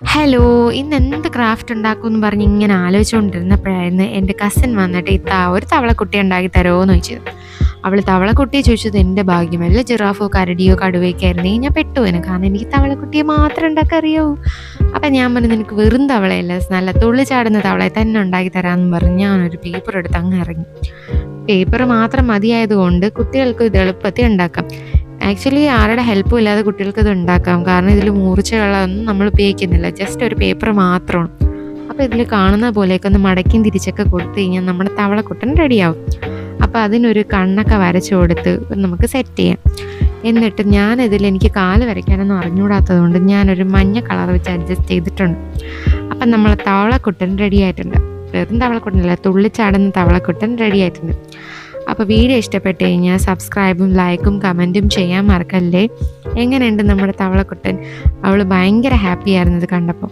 Hello ഇന്ന് എന്ത് craft ഉണ്ടാക്കുമെന്ന് പറഞ്ഞ് ഇങ്ങനെ ആലോചിച്ചുകൊണ്ടിരുന്നപ്പോഴായിരുന്നു എന്റെ കസൻ വന്നിട്ട് ഇത്ത ഒരു തവളക്കുട്ടി ഉണ്ടാക്കി തരുമോ എന്ന് ചോദിച്ചത്. അവൾ തവളക്കുട്ടിയെ ചോദിച്ചത് എന്റെ ഭാഗ്യം അല്ല ജിറാഫോ കരടിയോ കടുവയൊക്കെ ആയിരുന്നെങ്കിൽ ഞാൻ പെട്ടുപോയിന് കാരണം എനിക്ക് തവളക്കുട്ടിയെ മാത്രം ഉണ്ടാക്കാൻ അപ്പം ഞാൻ പറഞ്ഞു നിനക്ക് വെറും തവളയല്ല നല്ല തുള്ളി ചാടുന്ന തവളയെ തന്നെ ഉണ്ടാക്കി തരാമെന്ന് പറഞ്ഞ് ഞാനൊരു പേപ്പർ എടുത്ത് അങ്ങ് ഇറങ്ങി. പേപ്പർ മാത്രം മതിയായതുകൊണ്ട് കുട്ടികൾക്ക് ഇത് എളുപ്പത്തിൽ ഉണ്ടാക്കാം. ആക്ച്വലി ആരുടെ ഹെൽപ്പും ഇല്ലാതെ കുട്ടികൾക്ക് ഇത് ഉണ്ടാക്കാം. കാരണം ഇതിൽ മൂർച്ചകളൊന്നും നമ്മൾ ഉപയോഗിക്കുന്നില്ല. ജസ്റ്റ് ഒരു പേപ്പർ മാത്രമാണ് അപ്പോൾ ഇതിൽ കാണുന്ന പോലെയൊക്കെ ഒന്ന് മടക്കിയും തിരിച്ചൊക്കെ കൊടുത്തു കഴിഞ്ഞാൽ നമ്മുടെ തവളക്കുട്ടൻ റെഡിയാവും അപ്പോൾ അതിനൊരു കണ്ണൊക്കെ വരച്ചു കൊടുത്ത് നമുക്ക് സെറ്റ് ചെയ്യാം. എന്നിട്ട് ഞാനിതിൽ എനിക്ക് കാൽ വരയ്ക്കാനൊന്നും അറിഞ്ഞുകൂടാത്തത് കൊണ്ട് ഞാനൊരു മഞ്ഞ കളർ വെച്ച് അഡ്ജസ്റ്റ് ചെയ്തിട്ടുണ്ട്. അപ്പം നമ്മളെ തവളക്കുട്ടൻ റെഡി ആയിട്ടുണ്ട്. വെറും തവളക്കുട്ടനല്ല തുള്ളിച്ചാടുന്ന തവളക്കുട്ടൻ റെഡി ആയിട്ടുണ്ട്. അപ്പോൾ വീഡിയോ ഇഷ്ടപ്പെട്ട് കഴിഞ്ഞാൽ സബ്സ്ക്രൈബും ലൈക്കും കമന്റും ചെയ്യാൻ മറക്കല്ലേ? എങ്ങനെയുണ്ട് നമ്മുടെ തവളക്കുട്ടൻ? അവൾ ഭയങ്കര ഹാപ്പി ആയിരുന്നു ഇത് കണ്ടപ്പോൾ.